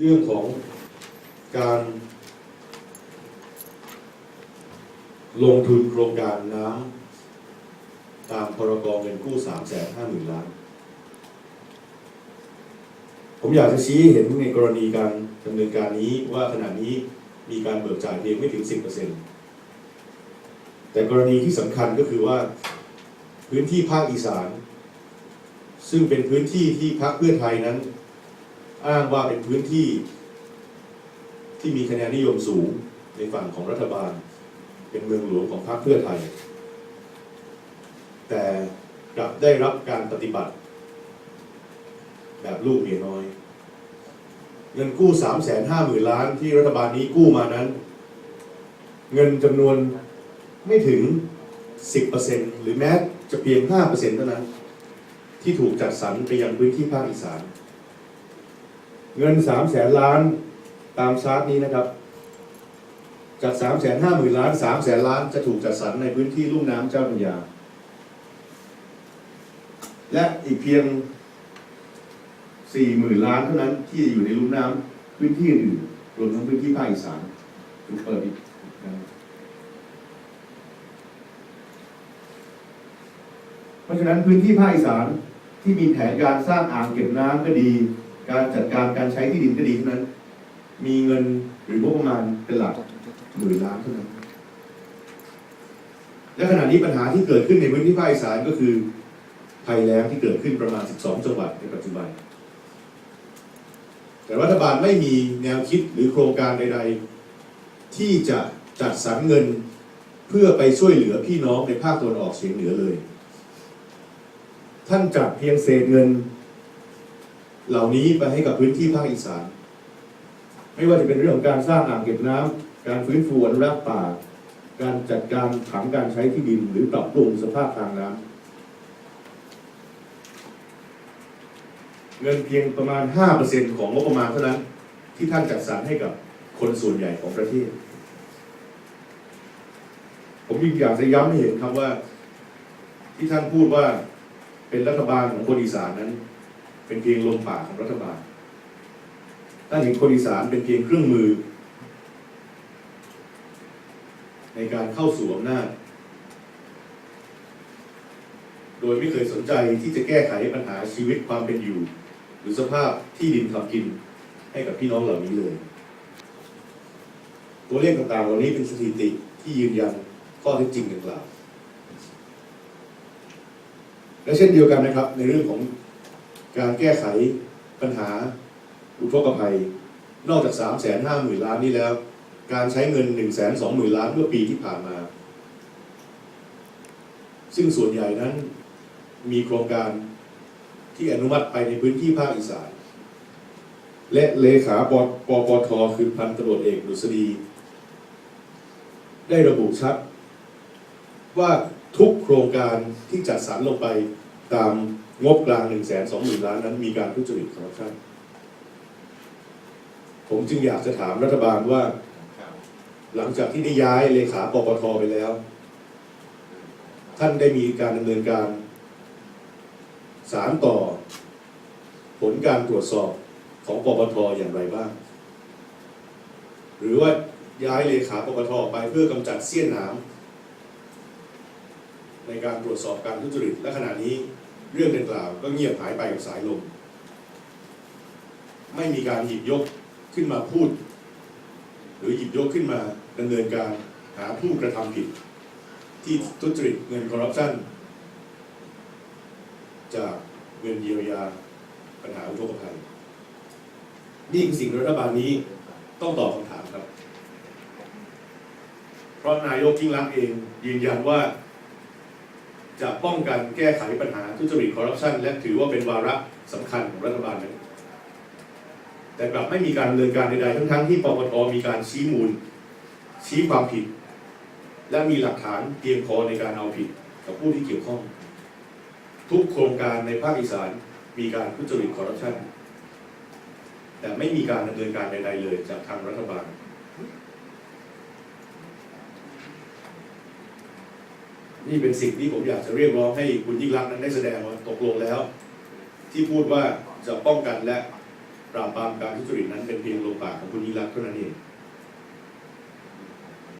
เรื่องของการลงทุนโครงการน้ำตามพรกเงินกู้3 5 0 0 0 0ล้าน ผมอยากจะชี้ให้เห็นในกรณีการดำเนินการนี้ว่าขณะนี้มีการเบิกจ่ายเพียงไม่ถึง 10%แต่กรณีที่สำคัญก็คือว่าพื้นที่ภาคอีสาน ซึ่งเป็นพื้นที่ที่พรรคเพื่อไทยนั้น อ้างว่าเป็นพื้นที่ ที่มีคะแนนนิยมสูงในฝั่งของรัฐบาล เป็นเมืองหลวงของพรรคเพื่อไทย แต่กลับได้รับการปฏิบัติ แบบลูกเมียน้อย เงินกู้ 3 5 0 0 0 0 ล้านที่รัฐบาลนี้กู้มานั้น เงินจำนวนไม่ถึง 10%หรือแม้จะเพียง 5%เท่านั้น ที่ถูกจัดสรรไปยังพื้นที่ภาคอีสาน เงิน3 0 0แสนล้านตามชาร์ตนี้นะครับ จาก3 5 0 0 0 0ล้าน3 0 0แสนล้านจะถูกจัดสรรในพื้นที่ลุ่มน้ำเจ้าพระยา และอีกเพียง40,000ล้านเท่านั้นที่อยู่ในลุ่มน้ำพื้นที่อื่นรวมทั้งพื้นที่ภาคอีสานถูกเปิดอีกเพราะฉะนั้นพื้นที่ภาคอีสานที่มีแผนการสร้างอ่างเก็บน้ำก็ดี การจัดการการใช้ที่ดินก็ดีเท่านั้น มีเงินหรืองบประมาณเป็นหลักหมื่นล้านเท่านั้น และขณะนี้ปัญหาที่เกิดขึ้นในพื้นที่ภาคอีสานก็คือภัยแล้งที่เกิดขึ้นประมาณ 12 จังหวัดในปัจจุบัน แต่รัฐบาลไม่มีแนวคิดหรือโครงการใด ๆ ที่จะจัดสรรเงินเพื่อไปช่วยเหลือพี่น้องในภาคตะวันออกเฉียงเหนือเลย ท่านจัดเพียงเศษเงิน เหล่านี้ไปให้กับพื้นที่ภาคอีสาน ไม่ว่าจะเป็นเรื่องของการสร้างอ่างเก็บน้ำการฟื้นฟูอนุรักษ์ป่า การจัดการผังการใช้ที่ดิน หรือปรับปรุงสภาพทางน้ำเงินเพียงประมาณ 5%ของงบประมาณเท่านั้น ที่ท่านจัดสรรให้กับคนส่วนใหญ่ของประเทศ ผมยิ่งอยากจะย้ำให้เห็นครับว่า ที่ท่านพูดว่าเป็นรัฐบาลของคนอีสานนั้น เป็นเพียงลมปากของรัฐบาลท่านเห็นคนอีสานเป็นเพียงเครื่องมือ ในการเข้าสู่อำนาจ โดยไม่เคยสนใจที่จะแก้ไขปัญหาชีวิตความเป็นอยู่ หรือสภาพที่ดินทำกินให้กับพี่น้องเหล่านี้เลย ตัวเลขต่างๆเหล่านี้เป็นสถิติที่ยืนยันข้อเท็จจริงดังกล่าวและเช่นเดียวกันนะครับในเรื่องของ การแก้ไขปัญหาอุทกภัย นอกจาก 3 5 0 0 0 0 ล้านนี้แล้ว การใช้เงิน 1 2 0 0 0 0 ล้านเมื่อปีที่ผ่านมา ซึ่งส่วนใหญ่นั้นมีโครงการที่อนุมัติไปในพื้นที่ภาคอีสาน และเลขาปปปทคือพันตำรวจเอกดุษฎีได้ระบุชัด ว่าทุกโครงการที่จัดสรรลงไปตาม งบกลาง1 2 0 0 0 0ล้านนั้นมีการทุจริตคอร์รัปชันผมจึงอยากจะถามรัฐบาลว่า หลังจากที่ได้ย้ายเลขาปปทไปแล้ว ท่านได้มีการดำเนินการ สารต่อ ผลการตรวจสอบของปปทอย่างไรบ้าง หรือว่าย้ายเลขาปปทไปเพื่อกำจัดเสี้ยนหนามในการตรวจสอบการทุจริตและขณะนี้ เรื่องดังกล่าวก็เงียบหายไปกับสายลม ไม่มีการหยิบยกขึ้นมาพูด หรือหยิบยกขึ้นมาดำเนินการหาผู้กระทำผิด ที่ทุจริตเงินคอร์รัปชันจากเงินเยียวยาปัญหาอุทกภัยนี่คือสิ่งรัฐบาลนี้ต้องตอบคำถามครับ เพราะนายกยิ่งรักษ์เองยืนยันว่า จะป้องกันแก้ไขปัญหาทุจริตคอร์รัปชันและถือว่าเป็นวาระสำคัญของรัฐบาลนั้นแต่กลับไม่มีการดำเนินการใดๆ ทั้งๆที่ปปทมีการชี้มูล ชี้ความผิด และมีหลักฐานเพียงพอในการเอาผิดกับผู้ที่เกี่ยวข้อง ทุกโครงการในภาคอีสานมีการทุจริตคอร์รัปชันแต่ไม่มีการดำเนินการใดๆเลยจากทางรัฐบาล นี่เป็นสิ่งที่ผมอยากจะเรียกร้องให้คุณยิ่งรักษณ์นั้นได้แสดงว่าตกลงแล้ว ที่พูดว่าจะป้องกันและปราบปรามการทุจริตนั้นเป็นเพียงโลมปากของคุณยิ่งรักษณ์เท่านั้นเอง